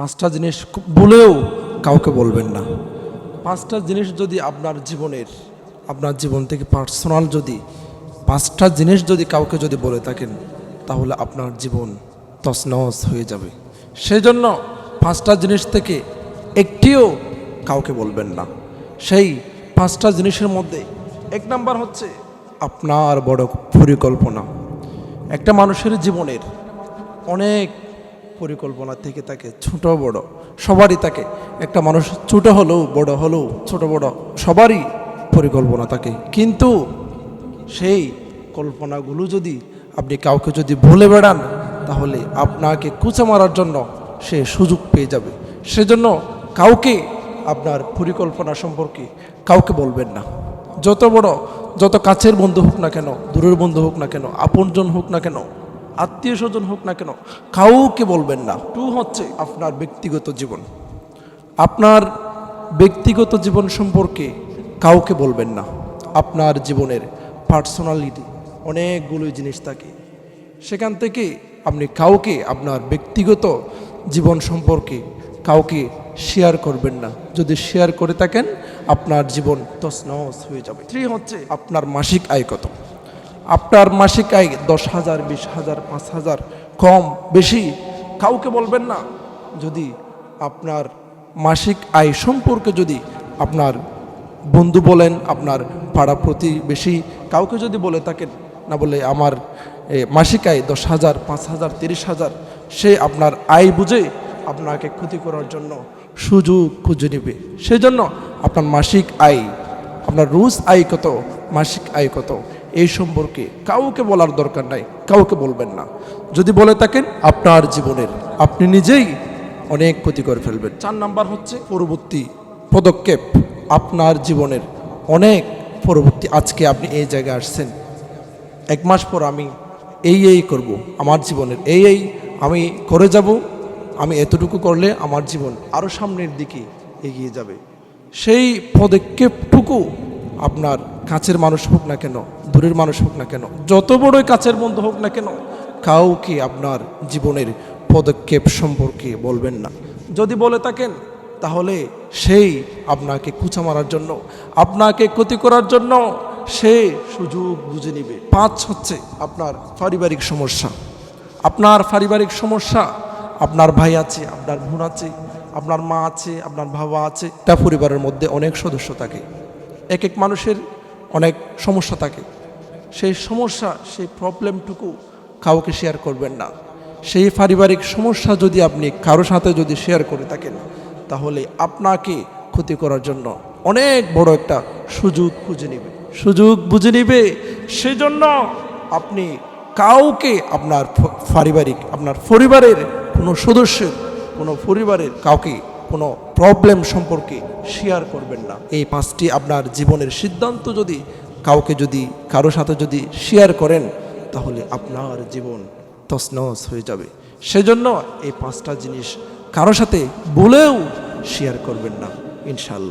পাঁচটা জিনিস বলেও কাউকে বলবেন না। পাঁচটা জিনিস যদি আপনার জীবনের, আপনার জীবন থেকে পার্সোনাল যদি পাঁচটা জিনিস যদি কাউকে যদি বলে থাকেন, তাহলে আপনার জীবন তছনছ হয়ে যাবে। সেই জন্য পাঁচটা জিনিস থেকে একটিও কাউকে বলবেন না। সেই পাঁচটা জিনিসের মধ্যে এক নাম্বার হচ্ছে আপনার বড় পরিকল্পনা। একটা মানুষের জীবনের অনেক পরিকল্পনা থেকে থাকে ছোট বড়, সবারই থাকে একটা মানুষ ছোট হলেও, বড় হলেও, ছোট বড়, সবারই পরিকল্পনা থাকে কিন্তু সেই কল্পনাগুলো যদি আপনি কাউকে যদি ভুলে বেড়ান, তাহলে আপনাকে কুচা মারার জন্য সে সুযোগ পেয়ে যাবে। সেজন্য কাউকে আপনার পরিকল্পনা সম্পর্কে কাউকে বলবেন না। যত বড়, যত কাছের বন্ধু হোক না কেন, দূরের বন্ধু হোক না কেন, আপনজন হোক না কেন আত্মীয় স্বজন হোক না কেন, কাউকে বলবেন না। টু হচ্ছে আপনার ব্যক্তিগত জীবন। আপনার ব্যক্তিগত জীবন সম্পর্কে কাউকে বলবেন না। আপনার জীবনের পার্সোনালিটি অনেকগুলো জিনিস থাকে। সেখান থেকে আপনি কাউকে, আপনার ব্যক্তিগত জীবন সম্পর্কে কাউকে শেয়ার করবেন না। যদি শেয়ার করে থাকেন, আপনার জীবন তছনছ হয়ে যাবে। থ্রি হচ্ছে আপনার মাসিক আয় কত। আপনার মাসিক আয় দশ হাজার, বিশ হাজার, পাঁচ হাজার কম বেশি, কাউকে বলবেন না। যদি আপনার মাসিক আয় সম্পর্কে যদি আপনার বন্ধু বলেন, আপনার পাড়া প্রতিবেশী কাউকে যদি বলে থাকেন, না বলে আমার মাসিক আয় দশ হাজার, পাঁচ হাজার, তিরিশ হাজার, সে আপনার আয় বুঝে আপনাকে ক্ষতি করার জন্য সুযোগ খুঁজে নেবে। সেই জন্য আপনার মাসিক আয়, আপনার রোজ আয় কত, মাসিক আয় কত এই সম্পর্কে কাউকে বলার দরকার নাই, কাউকে বলবেন না। যদি বলে থাকেন, আপনার জীবনের, আপনি নিজেই অনেক ক্ষতি করে ফেলবেন। চার নাম্বার হচ্ছে পরবর্তী পদক্ষেপ। আপনার জীবনের অনেক পরবর্তী, আজকে আপনি এই জায়গায় আসছেন। এক মাস পর আমি এই এই করব, আমার জীবনের এই এই, আমি করে যাব, আমি এতটুকু করলে আমার জীবন আরও সামনের দিকে এগিয়ে যাবে। সেই পদক্ষেপটুকু আপনার কাছের মানুষ হোক না কেন, দূরের মানুষ হোক না কেন, যত বড়ই কাছের বন্ধু হোক না কেন, কাউকে আপনার জীবনের পদক্ষেপ সম্পর্কে বলবেন না। যদি বলে থাকেন, তাহলে সেই আপনাকে কুচা মারার জন্য, আপনাকে ক্ষতি করার জন্য সে সুযোগ বুঝে নিবে। পাঁচ হচ্ছে আপনার পারিবারিক সমস্যা। আপনার পারিবারিক সমস্যা, আপনার ভাই আছে, আপনার বোন আছে, আপনার মা আছে, আপনার বাবা আছে তা পরিবারের মধ্যে অনেক সদস্য থাকে। এক এক মানুষের অনেক সমস্যা থাকে। সেই সমস্যা, সেই প্রবলেমটুকু কাউকে শেয়ার করবেন না। সেই পারিবারিক সমস্যা যদি আপনি কারও সাথে যদি শেয়ার করে থাকেন, তাহলে আপনাকে ক্ষতি করার জন্য অনেক বড় একটা সুযোগ খুঁজে নেবে। সুযোগ বুঝে নেবে, সেজন্য আপনি কাউকে আপনার পারিবারিক, আপনার পরিবারের কোনো সদস্যের, কোনো পরিবারের কাউকে কোনো প্রবলেম সম্পর্কে শেয়ার করবেন না। এই পাঁচটি আপনার জীবনের সিদ্ধান্ত যদি কাউকে যদি, কারও সাথে যদি শেয়ার করেন, তাহলে আপনার জীবন তসনস হয়ে যাবে। সেজন্য এই পাঁচটা জিনিস কারও সাথে বলেও শেয়ার করবেন না ইনশাল্লাহ